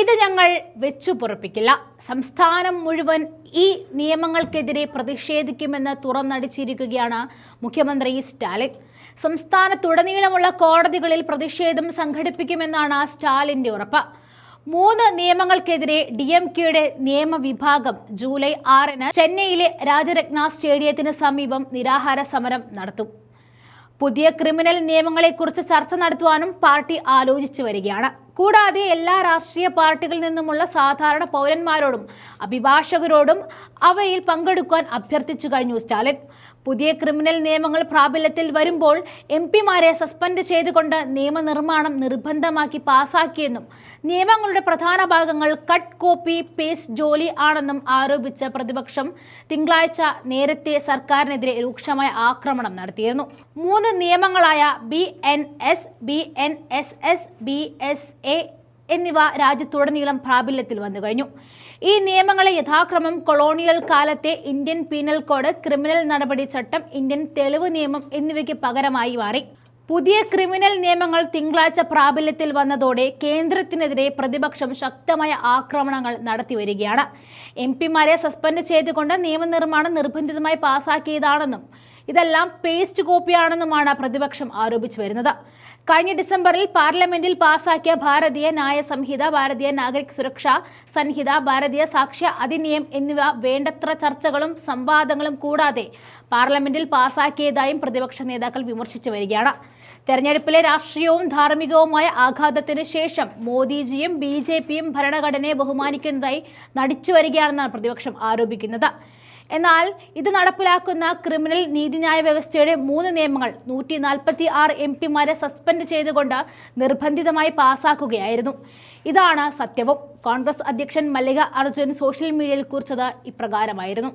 ഇത് ഞങ്ങൾ വെച്ചു പൊറപ്പിക്കില്ല. സംസ്ഥാനം മുഴുവൻ ഈ നിയമങ്ങൾക്കെതിരെ പ്രതിഷേധിക്കുമെന്ന് തുറന്നടിച്ചിരിക്കുകയാണ് മുഖ്യമന്ത്രി സ്റ്റാലിൻ. സംസ്ഥാനത്തുടനീളമുള്ള കോടതികളിൽ പ്രതിഷേധം സംഘടിപ്പിക്കുമെന്നാണ് സ്റ്റാലിന്റെ ഉറപ്പ്. മൂന്ന് നിയമങ്ങൾക്കെതിരെ ഡി എം കെയുടെ നിയമവിഭാഗം ജൂലൈ ആറിന് ചെന്നൈയിലെ രാജരത്ന സ്റ്റേഡിയത്തിന് സമീപം നിരാഹാര സമരം നടത്തും. പുതിയ ക്രിമിനൽ നിയമങ്ങളെക്കുറിച്ച് ചർച്ച നടത്തുവാനും പാർട്ടി ആലോചിച്ചു വരികയാണ്. കൂടാതെ എല്ലാ രാഷ്ട്രീയ പാർട്ടികളിൽ നിന്നുമുള്ള സാധാരണ പൗരന്മാരോടും അഭിഭാഷകരോടും അവയിൽ പങ്കെടുക്കാൻ അഭ്യർത്ഥിച്ചു കഴിഞ്ഞു സ്റ്റാലിൻ. പുതിയ ക്രിമിനൽ നിയമങ്ങൾ പ്രാബല്യത്തിൽ വരുമ്പോൾ എം പിമാരെ സസ്പെൻഡ് ചെയ്തുകൊണ്ട് നിയമനിർമ്മാണം നിർബന്ധമാക്കി പാസാക്കിയെന്നും നിയമങ്ങളുടെ പ്രധാന ഭാഗങ്ങൾ കട്ട് കോപ്പി പേസ്റ്റ് ജോലി ആണെന്നും ആരോപിച്ച പ്രതിപക്ഷം തിങ്കളാഴ്ച നേരത്തെ സർക്കാരിനെതിരെ രൂക്ഷമായ ആക്രമണം നടത്തിയിരുന്നു. മൂന്ന് നിയമങ്ങളായ B N S B N S S B S A എന്നിവ രാജ്യത്തുടനീളം പ്രാബല്യത്തിൽ വന്നു കഴിഞ്ഞു. ഈ നിയമങ്ങളെ യഥാക്രമം കൊളോണിയൽ കാലത്തെ ഇന്ത്യൻ പീനൽ കോഡ് ക്രിമിനൽ നടപടി ചട്ടം ഇന്ത്യൻ തെളിവ് നിയമം എന്നിവയ്ക്ക് പകരമായി മാറി. പുതിയ ക്രിമിനൽ നിയമങ്ങൾ തിങ്കളാഴ്ച പ്രാബല്യത്തിൽ വന്നതോടെ കേന്ദ്രത്തിനെതിരെ പ്രതിപക്ഷം ശക്തമായ ആക്രമണങ്ങൾ നടത്തിവരികയാണ് എം പിമാരെ സസ്പെൻഡ് ചെയ്തുകൊണ്ട് നിയമനിർമ്മാണം നിർബന്ധിതമായി പാസാക്കിയതാണെന്നും ഇതെല്ലാം പേസ്റ്റ് കോപ്പിയാണെന്നുമാണ് പ്രതിപക്ഷം ആരോപിച്ചു വരുന്നത്. കഴിഞ്ഞ ഡിസംബറിൽ പാർലമെന്റിൽ പാസാക്കിയ ഭാരതീയ ന്യായ സംഹിത ഭാരതീയ നാഗരിക് സുരക്ഷാ സംഹിത ഭാരതീയ സാക്ഷ്യ അധിനിയം എന്നിവ വേണ്ടത്ര ചർച്ചകളും സംവാദങ്ങളും കൂടാതെ പാർലമെന്റിൽ പാസാക്കിയതായും പ്രതിപക്ഷ നേതാക്കൾ വിമർശിച്ചു വരികയാണ്. തെരഞ്ഞെടുപ്പിലെ രാഷ്ട്രീയവും ധാർമ്മികവുമായ ആഘാതത്തിന് ശേഷം മോദിജിയും ബി ജെ പിയും ഭരണഘടനയെ ബഹുമാനിക്കുന്നതായി നടിച്ചു വരികയാണെന്നാണ് പ്രതിപക്ഷം ആരോപിക്കുന്നത്. എന്നാൽ ഇത് നടപ്പിലാക്കുന്ന ക്രിമിനൽ നീതിന്യായ വ്യവസ്ഥയുടെ മൂന്ന് നിയമങ്ങൾ നൂറ്റി നാൽപ്പത്തി ആറ് എം പിമാരെ സസ്പെൻഡ് ചെയ്തുകൊണ്ട് നിർബന്ധിതമായി പാസാക്കുകയായിരുന്നു. ഇതാണ് സത്യവും. കോൺഗ്രസ് അധ്യക്ഷൻ മല്ലിക അർജുൻ സോഷ്യൽ മീഡിയയിൽ കുറിച്ചത് ഇപ്രകാരമായിരുന്നു.